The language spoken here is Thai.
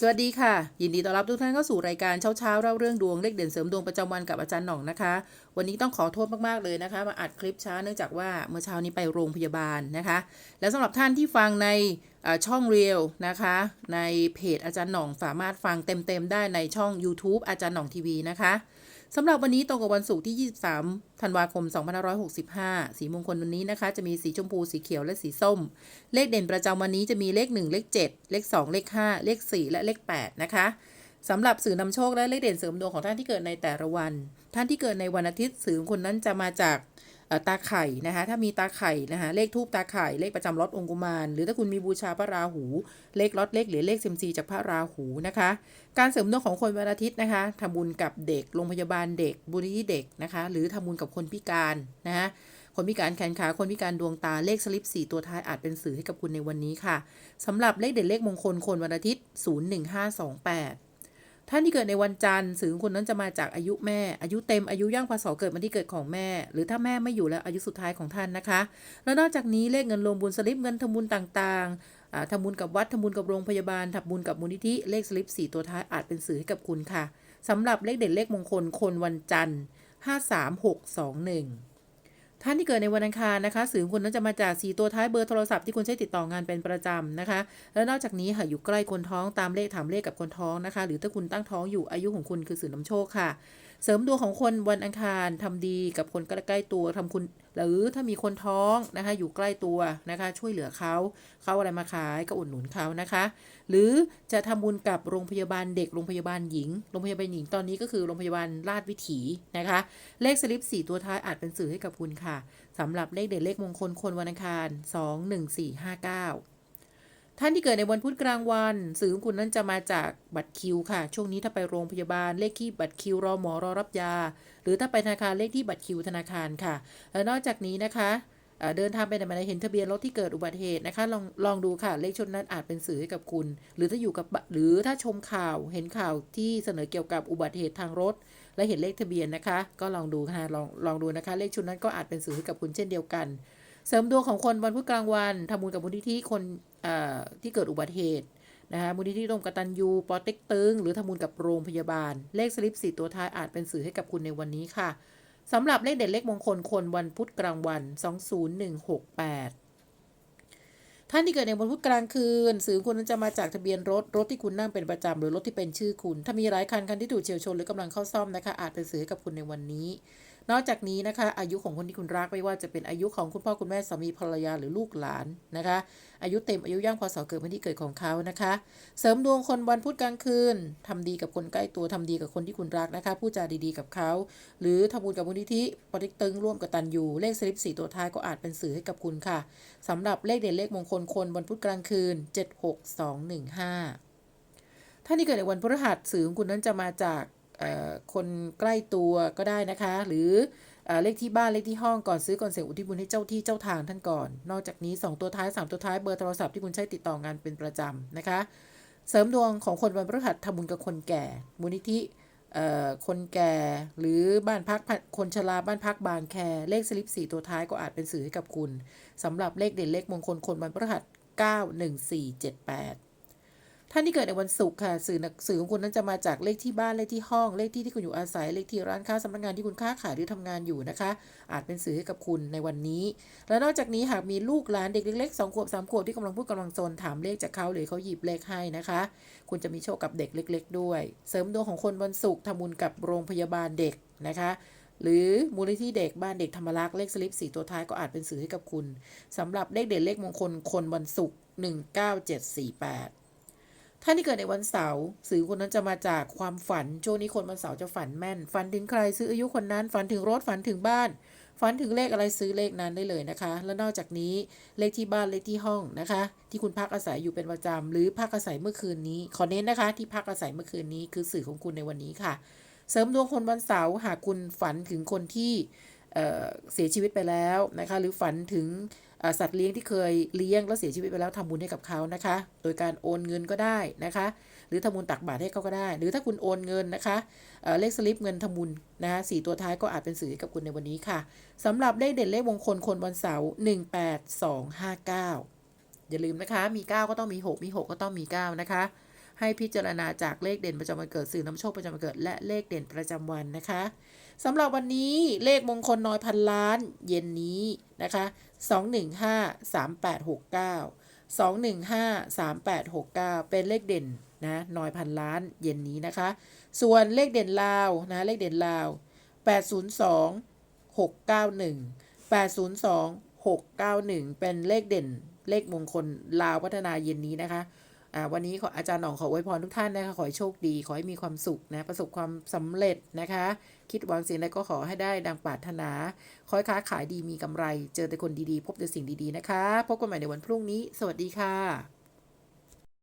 สวัสดีค่ะ ยินดีต้อนรับทุกท่านเข้าสู่รายการเช้าเช้าเล่าเรื่องดวงเลขเด่นเสริมดวงประจำวันกับอาจารย์หน่องนะคะ วันนี้ต้องขอโทษมากๆเลยนะคะ มาอัดคลิปช้าเนื่องจากว่าเมื่อเช้านี้ไปโรงพยาบาลนะคะ แล้วสำหรับท่านที่ฟังในช่องเรียวนะคะ ในเพจอาจารย์หน่องสามารถฟังเต็มๆได้ในช่อง YouTube อาจารย์หน่องทีวีนะคะ สำหรับวันนี้ตรงกับวันศุกร์ที่ 23 ธันวาคม 2565 สีมงคลวันนี้นะคะ จะมีสีชมพู สีเขียว และสีส้ม เลขเด่นประจำวันนี้จะมีเลข 1 เลข 7 เลข 2 เลข 5 เลข 4 และเลข 8 นะคะสำหรับสื่อนำโชคและเลขเด่นเสริมดวงของท่านที่เกิดในแต่ละวัน ท่านที่เกิดในวันอาทิตย์สื่อคนนั้นจะมาจาก ตาไข่นะคะถ้ามีตาไข่นะคะเลขทูบตาไข่เลขประจำรถองคุมาร หรือถ้าคุณมีบูชาพระราหู เลขล็อตเลขหรือเลขเซมซีจากพระราหูนะคะ การเสริมดวงของคนวันอาทิตย์นะคะทำบุญกับเด็กโรงพยาบาลเด็กบุรีเด็กนะคะ หรือทำบุญกับคนพิการนะคะคนพิการแขนขาคนพิการดวงตาเลขสลิป 4 ตัวท้ายอาจเป็นสื่อให้กับคุณในวันนี้ค่ะสำหรับเลขเด่นเลขมงคลคนวันอาทิตย์ 01528 ท่านที่เกิดในวันจันทร์สื่อของคนนั้นจะมาจากอายุแม่ อายุเต็มอายุย่างพศเกิดวันที่เกิดของแม่ หรือถ้าแม่ไม่อยู่แล้วอายุสุดท้ายของท่านนะคะ แล้วนอกจากนี้เลขเงินรวมบุญสลิปเงินทำบุญต่างๆอ่าทำบุญกับวัดทำบุญกับโรงพยาบาลทำบุญกับมูลนิธิเลขสลิป4ตัวท้ายอาจเป็นสื่อให้กับคุณค่ะสำหรับเลขเด่นเลขมงคลคนวันจันทร์ 53621 ท่านที่เกิดในวันอังคารนะคะสื่อของคุณนั้นจะมาจากสีตัวท้ายเบอร์โทรศัพท์ที่คุณใช้ติดต่องานเป็นประจำนะคะ แล้วนอกจากนี้ค่ะอยู่ใกล้คนท้องตามเลขถามเลขกับคนท้องนะคะ หรือถ้าคุณตั้งท้องอยู่อายุของคุณคือสื่อนำโชคค่ะ เสริมดวงของคนวันอังคารทำดีกับคนใกล้ๆตัวทำคุณ หรือถ้ามีคนท้องนะคะอยู่ใกล้ตัวนะคะ ช่วยเหลือเขาเขาอะไรมาขายก็อุดหนุนเขานะคะ หรือจะทำบุญกับโรงพยาบาลเด็กโรงพยาบาลหญิงโรงพยาบาลหญิงตอนนี้ก็คือโรงพยาบาลราชวิถีนะคะ เลขสลิป4ตัวท้ายอาจเป็นสื่อให้กับคุณค่ะสำหรับเลขเด่นเลขมงคลคนวันอังคาร 2 1 4 5 9 ท่านที่เกิดในวันพุธกลางวัน สื่อของคุณนั้นจะมาจากบัตรคิวค่ะ ช่วงนี้ถ้าไปโรงพยาบาลเลขที่บัตรคิวรอหมอรอรับยา หรือถ้าไปธนาคารเลขที่บัตรคิวธนาคารค่ะแล้วนอกจากนี้นะคะเดินทางไปไหนมาไหนเห็นทะเบียนรถที่เกิดอุบัติเหตุนะคะลองลองดูค่ะเลขชนนั้นอาจเป็นสื่อให้กับคุณ หรือถ้าอยู่กับหรือถ้าชมข่าวเห็นข่าวที่เสนอเกี่ยวกับอุบัติเหตุทางรถ และเห็นเลขทะเบียนนะคะ ก็ลองดูค่ะลองลองดูนะคะ เลขชุดนั้นก็อาจเป็นสื่อให้กับคุณเช่นเดียวกัน เสริมดวงของคนวันพุธกลางวันทำบุญกับมูลนิธิคนที่เกิดอุบัติเหตุนะคะมูลนิธิร่วมกตันยูปอเต็กตึง หรือทำบุญกับโรงพยาบาล เลขสลิปสี่ตัวท้ายอาจเป็นสื่อให้กับคุณในวันนี้ค่ะสำหรับเลขเด่นเลขมงคลคนวันพุธกลางวัน 20168 ท่านที่เกิดในวันพุธกลางคืน สื่อคุณนั้นจะมาจากทะเบียนรถ รถที่คุณนั่งเป็นประจำหรือรถที่เป็นชื่อคุณ ถ้ามีหลายคันคันที่ถูกเฉียวชนหรือกำลังเข้าซ่อมนะคะอาจเป็นสื่อให้กับคุณในวันนี้ นอกจากนี้นะคะ อายุของคนที่คุณรักไม่ว่าจะเป็นอายุของคุณพ่อคุณแม่สามีภรรยาหรือลูกหลานนะคะ อายุเต็มอายุย่างพศเกิดวันที่เกิดของเขานะคะ เสริมดวงคนวันพุธกลางคืนทำดีกับคนใกล้ตัวทำดีกับคนที่คุณรักนะคะพูดจาดีๆกับเขา หรือทำบุญกับมูลนิธิปอเติ๊กตึงร่วมกับตันยูเลขสลิปสี่ตัวท้ายก็อาจเป็นสื่อให้กับคุณค่ะสำหรับเลขเด่นเลขมงคลคนวันพุธกลางคืน 76215ท่านที่เกิดในวันพฤหัสสื่อของคุณนั้นจะมาจาก คนใกล้ตัวก็ได้นะคะ หรือเลขที่บ้านเลขที่ห้องก่อนซื้อก่อนเสียอุทิศบุญให้เจ้าที่เจ้าทางท่านก่อน นอกจากนี้ 2 ตัวท้าย 3 ตัวท้ายเบอร์โทรศัพท์ที่คุณใช้ติดต่องานเป็นประจำนะคะ เสริมดวงของคนวันพฤหัสทำบุญกับคนแก่ มูลนิธิคนแก่หรือบ้านพักคนชราบ้านพักบางแคเลขสลิป4ตัวท้ายก็อาจเป็นสื่อให้กับคุณสำหรับเลขเด่นเลขมงคลคนวันพฤหัส91478 ท่านที่เกิดในวันศุกร์ค่ะ สื่อสื่อของคุณนั้นจะมาจากเลขที่บ้านเลขที่ห้องเลขที่ที่คุณอยู่อาศัยเลขที่ร้านค้าสำนักงานที่คุณค้าขายหรือทำงานอยู่นะคะ อาจเป็นสื่อให้กับคุณในวันนี้ และนอกจากนี้หากมีลูกหลานเด็กเล็กๆสองขวบสามขวบที่กำลังพูดกำลังโซนถามเลขจากเขาหรือเขาหยิบเลขให้นะคะ คุณจะมีโชคกับเด็กเล็ก ๆ ด้วย เสริมดวงของคนวันศุกร์ทำบุญกับโรงพยาบาลเด็กนะคะหรือมูลนิธิเด็กบ้านเด็กธรรมรักเลขสลิปสีตัวท้ายก็อาจเป็นสื่อให้กับคุณสำหรับเลขเด็นเลขมงคลคนวันศุกร์หนึ่งเก้197448 ท่านที่เกิดในวันเสาร์สื่อคนนั้นจะมาจากความฝัน ช่วงนี้คนวันเสาร์จะฝันแม่น ฝันถึงใครซื้ออายุคนนั้น ฝันถึงรถ ฝันถึงบ้าน ฝันถึงเลขอะไรซื้อเลขนั้นได้เลยนะคะ และนอกจากนี้เลขที่บ้านเลขที่ห้องนะคะ ที่คุณพักอาศัยอยู่เป็นประจำหรือพักอาศัยเมื่อคืนนี้ ขอเน้นนะคะ ที่พักอาศัยเมื่อคืนนี้คือสื่อของคุณในวันนี้ค่ะ เสริมดวงคนวันเสาร์หากคุณฝันถึงคนที่เเสียชีวิตไปแล้วนะคะ หรือฝันถึง สัตว์เลี้ยงที่เคยเลี้ยงแล้วเสียชีวิตไปแล้วทำบุญให้กับเขานะคะ โดยการโอนเงินก็ได้นะคะ หรือทำบุญตักบาตรให้เขาก็ได้ หรือถ้าคุณโอนเงินนะคะเเลขสลิปเงินทำบุญนะคะสี่ตัวท้ายก็อาจเป็นสื่อกับคุณในวันนี้ค่ะสำหรับเลขเด่นเลขมงคลคนวันเสาร์หนึ่งแปดสองห้าเก้าอย่าลืมนะคะ มี 9 ก็ต้องมี 6 มี 6 ก็ต้องมี 9 นะคะ ให้พิจารณาจากเลขเด่นประจำวันเกิดสื่อนำโชคประจำวันเกิด และเลขเด่นประจำวันนะคะสำหรับวันนี้เลขมงคลน้อยพันล้าน เย็นนี้นะคะ 215 3869 215 3869 เป็นเลขเด่นนะน้อยพันล้านเย็นนี้นะคะ ส่วนเลขเด่นลาวนะเลขเด่นลาว 802 691 802 691 เป็นเลขเด่นเลขมงคลลาวพัฒนาเย็นนี้นะคะ วันนี้ขออาจารย์หนองขออวยพรทุกท่านนะคะ ขอให้โชคดี ขอให้มีความสุขนะ ประสบความสำเร็จนะคะ คิดหวังสิ่งใดก็ขอให้ได้ดังปรารถนา ขอให้ค้าขายดีมีกำไร เจอแต่คนดีๆ พบแต่สิ่งดีๆนะคะ พบกันใหม่ในวันพรุ่งนี้ สวัสดีค่ะ